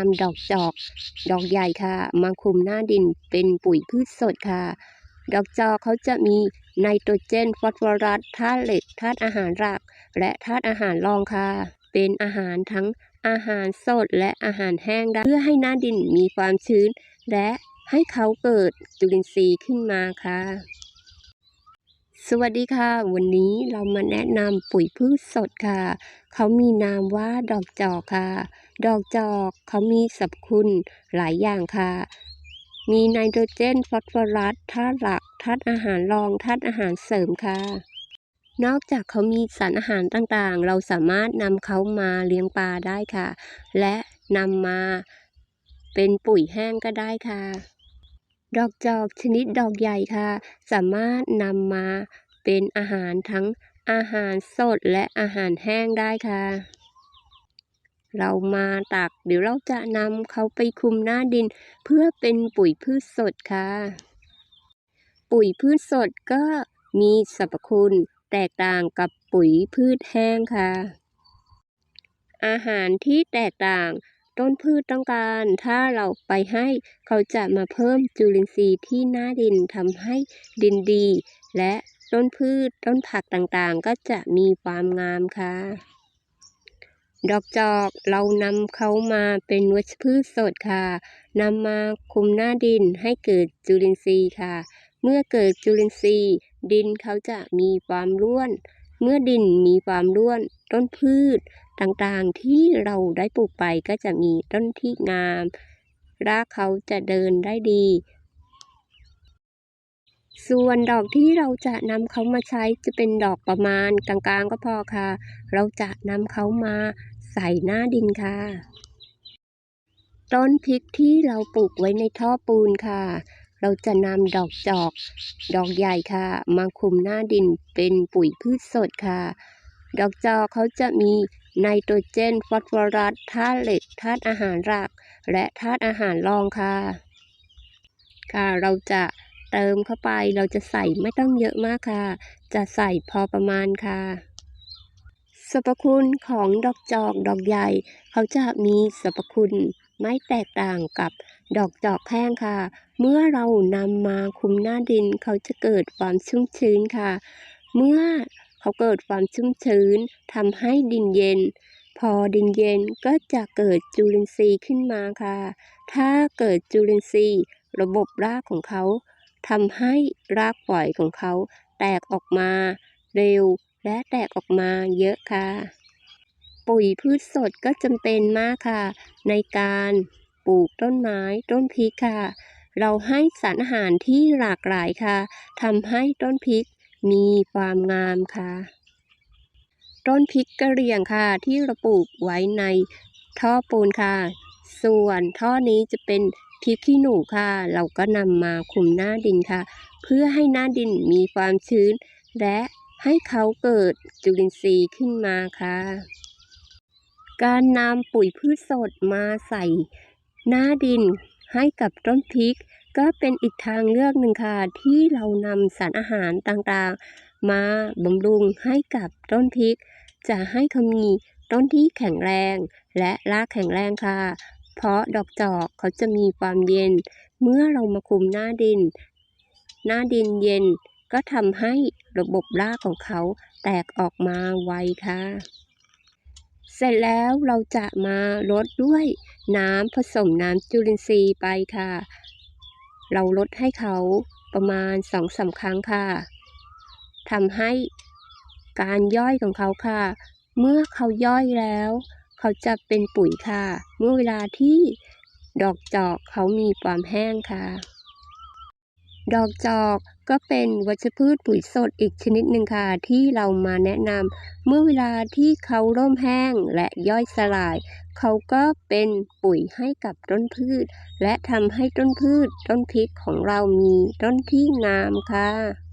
นำดอกจอก ดอกใหญ่ค่ะ มาคุมหน้าดินเป็นปุ๋ยพืชสดค่ะ ดอกจอกเขาจะมีไนโตรเจน ฟอสฟอรัสธาตุเหล็กธาตุอาหารหลัก และธาตุอาหารรองค่ะ เป็นอาหารทั้งอาหารสดและอาหารแห้งได้เพื่อให้หน้าดินมีความชื้น และให้เขาเกิดจุลินทรีย์ขึ้นมาค่ะ สวัสดีค่ะ วันนี้เรามาแนะนำปุ๋ยพืชสดค่ะ เขามีนามว่าดอกจอกค่ะ ดอกจอกเขามีสรรพคุณหลายอย่างค่ะ มีไนโตรเจน ฟอสฟอรัสธาตุหลักธาตุอาหารรองธาตุอาหารเสริมค่ะ นอกจากเขามีสารอาหารต่างๆ เราสามารถนำเขามาเลี้ยงปลาได้ค่ะ และนำมาเป็นปุ๋ยแห้งก็ได้ค่ะดอกจอกชนิดดอกใหญ่ค่ะ สามารถนำมา เป็นอาหารทั้งอาหารสดและอาหารแห้งได้ค่ะ เรามาตักเดี๋ยวเราจะนำเขาไปคลุมหน้าดิน เพื่อเป็นปุ๋ยพืชสดค่ะ ปุ๋ยพืชสดก็มีสรรพคุณแตกต่างกับปุ๋ยพืชแห้งค่ะ อาหารที่แตกต่างต้นพืชต้องการ ถ้าเราไปให้เขาจะมาเพิ่มจุลินทรีย์ที่หน้าดินทำให้ดินดี และ ต้นพืช ต้นผักต่างๆ ก็จะมีความงามค่ะ ดอกจอกเรานำเขามาเป็นวัชพืชสดค่ะนำมาคุมหน้าดินให้เกิดจุลินทรีย์ค่ะ เมื่อเกิดจุลินทรีย์ ดินเขาจะมีความร่วน เมื่อดินมีความร่วน ต้นพืชต่างๆ ที่เราได้ปลูกไปก็จะมีต้นที่งาม รากเขาจะเดินได้ดี ส่วนดอกที่เราจะนำเขามาใช้จะเป็นดอกประมาณกลางๆก็พอค่ะ เราจะนำเขามาใส่หน้าดินค่ะ ต้นพริกที่เราปลูกไว้ในท่อปูนค่ะ เราจะนำดอกจอก ดอกใหญ่ค่ะ มาคุมหน้าดินเป็นปุ๋ยพืชสดค่ะ ดอกจอกเขาจะมีไนโตรเจน ฟอสฟอรัสธาตุเหล็กธาตุอาหารหลัก และธาตุอาหารรองค่ะ ค่ะเราจะ เติมเข้าไปเราจะใส่ไม่ต้องเยอะมากค่ะ จะใส่พอประมาณค่ะสรรพคุณของดอกจอกดอกใหญ่ เขาจะมีสรรพคุณไม่แตกต่างกับดอกจอกแห้งค่ะ เมื่อเรานำมาคุมหน้าดินเขาจะเกิดความชุ่มชื้นค่ะ เมื่อเขาเกิดความชุ่มชื้นทำให้ดินเย็น พอดินเย็นก็จะเกิดจุลินทรีย์ขึ้นมาค่ะ ถ้าเกิดจุลินทรีย์ ระบบรากของเขา ทำให้รากฝอยของเขาแตกออกมาเร็วและแตกออกมาเยอะค่ะ ปุ๋ยพืชสดก็จำเป็นมากค่ะ ในการปลูกต้นไม้ต้นพริกค่ะ เราให้สารอาหารที่หลากหลายค่ะทำให้ต้นพริกมีความงามค่ะ ต้นพริกกระเหรี่ยงค่ะที่เราปลูกไว้ในท่อปูนค่ะ ส่วนท่อนี้จะเป็น พริกขี้หนูค่ะ เราก็นำมาคลุมหน้าดินค่ะ เพื่อให้หน้าดินมีความชื้น และให้เขาเกิดจุลินทรีย์ขึ้นมาค่ะ การนำปุ๋ยพืชสดมาใส่หน้าดินให้กับต้นพริก ก็เป็นอีกทางเลือกหนึ่งค่ะ ที่เรานำสารอาหารต่างๆ มาบำรุงให้กับต้นพริก จะให้เขามีต้นที่แข็งแรง และรากแข็งแรงค่ะ เพราะดอกจอกเขาจะมีความเย็น เมื่อเรามาคุมหน้าดิน หน้าดินเย็นก็ทำให้ระบบรากของเขาแตกออกมาไวค่ะ เสร็จแล้วเราจะมาลดด้วยน้ำผสมน้ำจุลินทรีย์ไปค่ะ เราลดให้เขาประมาณสองสาครั้งค่ะทำให้การย่อยของเขาค่ะ เมื่อเขาย่อยแล้ว เขาจะเป็นปุ๋ยค่ะ เมื่อเวลาที่ดอกจอกเขามีความแห้งค่ะ ดอกจอกก็เป็นวัชพืชปุ๋ยสดอีกชนิดหนึ่งค่ะ ที่เรามาแนะนำเมื่อเวลาที่เขาร่มแห้งและย่อยสลาย เขาก็เป็นปุ๋ยให้กับต้นพืช และทำให้ต้นพืชต้นพริกของเรามีต้นที่งามค่ะ